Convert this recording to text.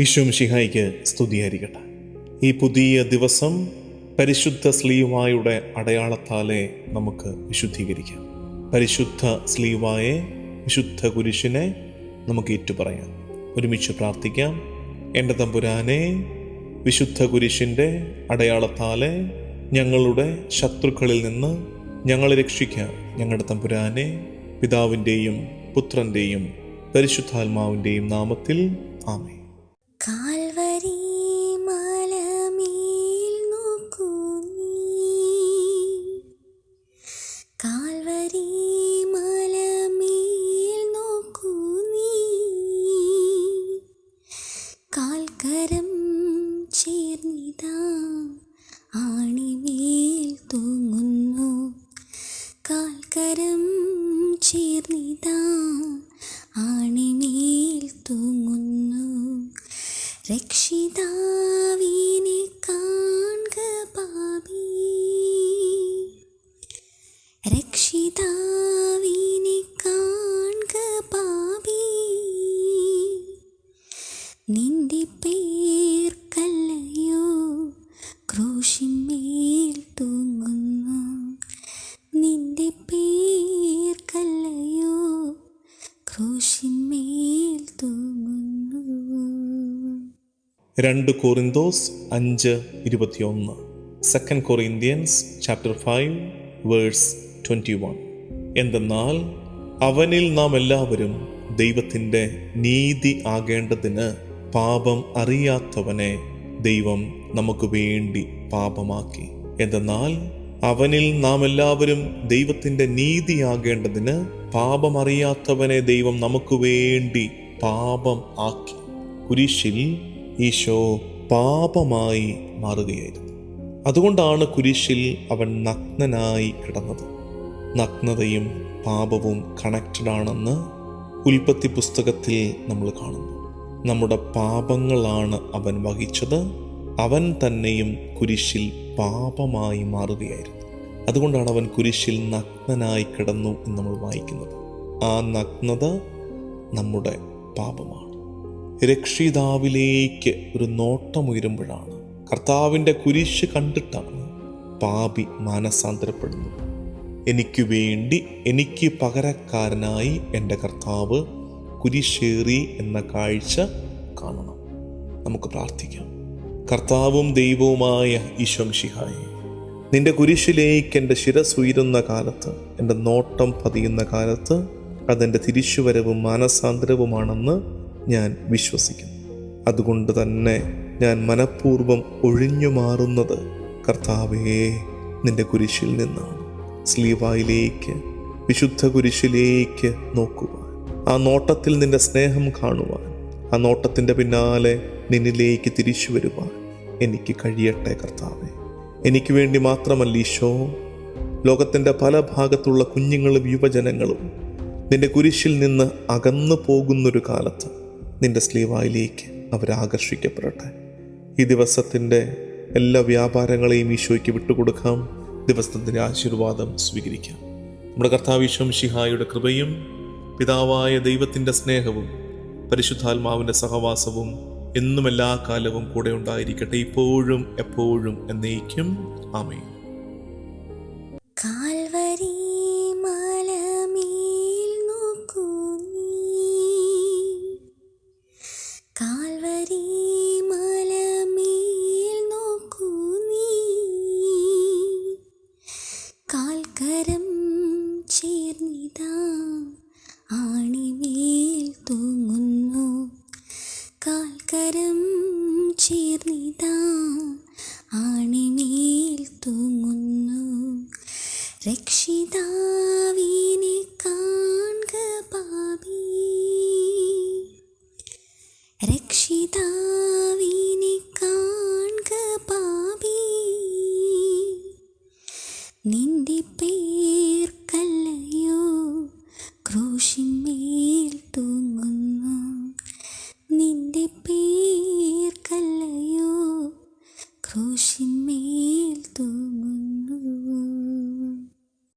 ഈശോം ശിഹായിക്ക് സ്തുതിയായിരിക്കട്ടെ. ഈ പുതിയ ദിവസം പരിശുദ്ധ സ്ലീവായുടെ അടയാളത്താലെ നമുക്ക് വിശുദ്ധീകരിക്കാം. പരിശുദ്ധ സ്ലീവായെ വിശുദ്ധ കുരിശിനെ നമുക്ക് ഏറ്റുപറയാം. ഒരുമിച്ച് പ്രാർത്ഥിക്കാം. എന്റെ തമ്പുരാനെ വിശുദ്ധ കുരിശിന്റെ അടയാളത്താലെ ഞങ്ങളുടെ ശത്രുക്കളിൽ നിന്ന് ഞങ്ങളെ രക്ഷിക്കാം. ഞങ്ങളുടെ തമ്പുരാനെ പിതാവിന്റെയും പുത്രന്റെയും പരിശുദ്ധാത്മാവിന്റെയും നാമത്തിൽ ആമേ കാൽക്കരം ചേർന്നിതാ. ആണിമേൽ തൂങ്ങുന്നു. കാൽക്കരം ചേർന്നിതാ. ആണിമേൽ തൂങ്ങുന്നു. രക്ഷിതാവിനെ കാണുക പാപി. രക്ഷിതാവിനെ നിന്റെ പേർക്കല്ലയോ ക്രൂശിന്മേൽ തൂങ്ങുന്നു. നിന്റെ പേർക്കല്ലയോ ക്രൂശിന്മേൽ തൂങ്ങുന്നു. രണ്ട് കോറിന്തോസ് അഞ്ച് ഇരുപത്തിയൊന്ന്. Second Corinthians chapter five verse twenty one എന്തെന്നാൽ അവനിൽ നാം എല്ലാവരും ദൈവത്തിന്റെ നീതി ആകേണ്ടതിന് പാപം അറിയാത്തവനെ ദൈവം നമുക്ക് വേണ്ടി പാപമാക്കി. എന്തെന്നാൽ അവനിൽ നാം എല്ലാവരും ദൈവത്തിന്റെ നീതിയാകേണ്ടതിന് പാപമറിയാത്തവനെ ദൈവം നമുക്ക് വേണ്ടി പാപം ആക്കി. കുരിശിൽ ഈശോ പാപമായി മാറുകയായിരുന്നു. അതുകൊണ്ടാണ് കുരിശിൽ അവൻ നഗ്നനായി കിടന്നത്. നഗ്നതയും പാപവും കണക്റ്റഡ് ആണെന്ന് ഉൽപ്പത്തി പുസ്തകത്തിൽ നമ്മൾ കാണുന്നു. നമ്മുടെ പാപങ്ങളാണ് അവൻ വഹിച്ചത്. അവൻ തന്നെയും കുരിശിൽ പാപമായി മാറുകയായിരുന്നു. അതുകൊണ്ടാണ് അവൻ കുരിശിൽ നഗ്നനായി കിടന്നു എന്ന് നമ്മൾ വായിക്കുന്നത്. ആ നഗ്നത നമ്മുടെ പാപമാണ്. രക്ഷിതാവിലേക്ക് ഒരു നോട്ടമുയരുമ്പോഴാണ് കർത്താവിന്റെ കുരിശ് കണ്ടിട്ടാണ് പാപി മാനസാന്തരപ്പെടുന്നത്. എനിക്ക് വേണ്ടി എനിക്ക് പകരക്കാരനായി എന്റെ കർത്താവ് കുരിശേറി എന്ന കാഴ്ച കാണണം. നമുക്ക് പ്രാർത്ഥിക്കാം. കർത്താവും ദൈവവുമായ ഈശ്വം ഷിഹായി നിന്റെ കുരിശിലേക്ക് എന്റെ ശിരസ് ഉയരുന്ന കാലത്ത് എന്റെ നോട്ടം പതിയുന്ന കാലത്ത് അതെന്റെ തിരിച്ചുവരവും മാനസാന്തരവുമാണെന്ന് ഞാൻ വിശ്വസിക്കുന്നു. അതുകൊണ്ട് തന്നെ ഞാൻ മനഃപൂർവം ഒഴിഞ്ഞു മാറുന്നത് കർത്താവേ നിന്റെ കുരിശിൽ നിന്നാണ്. സ്ലീവായിലേക്ക് വിശുദ്ധ കുരിശിലേക്ക് നോക്കുവാൻ ആ നോട്ടത്തിൽ നിന്റെ സ്നേഹം കാണുവാൻ ആ നോട്ടത്തിന്റെ പിന്നാലെ നിന്നിലേക്ക് തിരിച്ചു വരുവാൻ എനിക്ക് കഴിയട്ടെ കർത്താവെ. എനിക്ക് വേണ്ടി മാത്രമല്ല ഈശോ ലോകത്തിന്റെ പല ഭാഗത്തുള്ള കുഞ്ഞുങ്ങളും യുവജനങ്ങളും നിന്റെ കുരിശിൽ നിന്ന് അകന്നു പോകുന്നൊരു കാലത്ത് നിന്റെ സ്ലീവായിലേക്ക് അവരാകർഷിക്കപ്പെടട്ടെ ഈ ദിവസത്തിന്റെ എല്ലാ വ്യാപാരങ്ങളെയും ഈശോയ്ക്ക് വിട്ടുകൊടുക്കാം. ദിവസത്തിന്റെ ആശീർവാദം സ്വീകരിക്കാം. നമ്മുടെ കർത്താവിശ്വം ഷിഹായുടെ കൃപയും പിതാവായ ദൈവത്തിന്റെ സ്നേഹവും പരിശുദ്ധാത്മാവിന്റെ സഹവാസവും എന്നും എല്ലാ കാലവും കൂടെ ഉണ്ടായിരിക്കട്ടെ. ഇപ്പോഴും എപ്പോഴും എന്നേക്കും. ആമേ കാൽവരി മലമേൽ നോക്കൂ കാൽവരി മലമേൽ നോക്കൂ നീ. ചേർന്നിതാ. ആണിമേൽ തൂങ്ങുന്നു. കാൽക്കരം ചേർന്നിതാ. ആണിമേൽ തൂങ്ങുന്നു. രക്ഷിതാവിനെ കാണുക പാപി. രക്ഷിതാവിനെ കാണുക പാപി. നിന്റെ പേർക്കല്ലയോ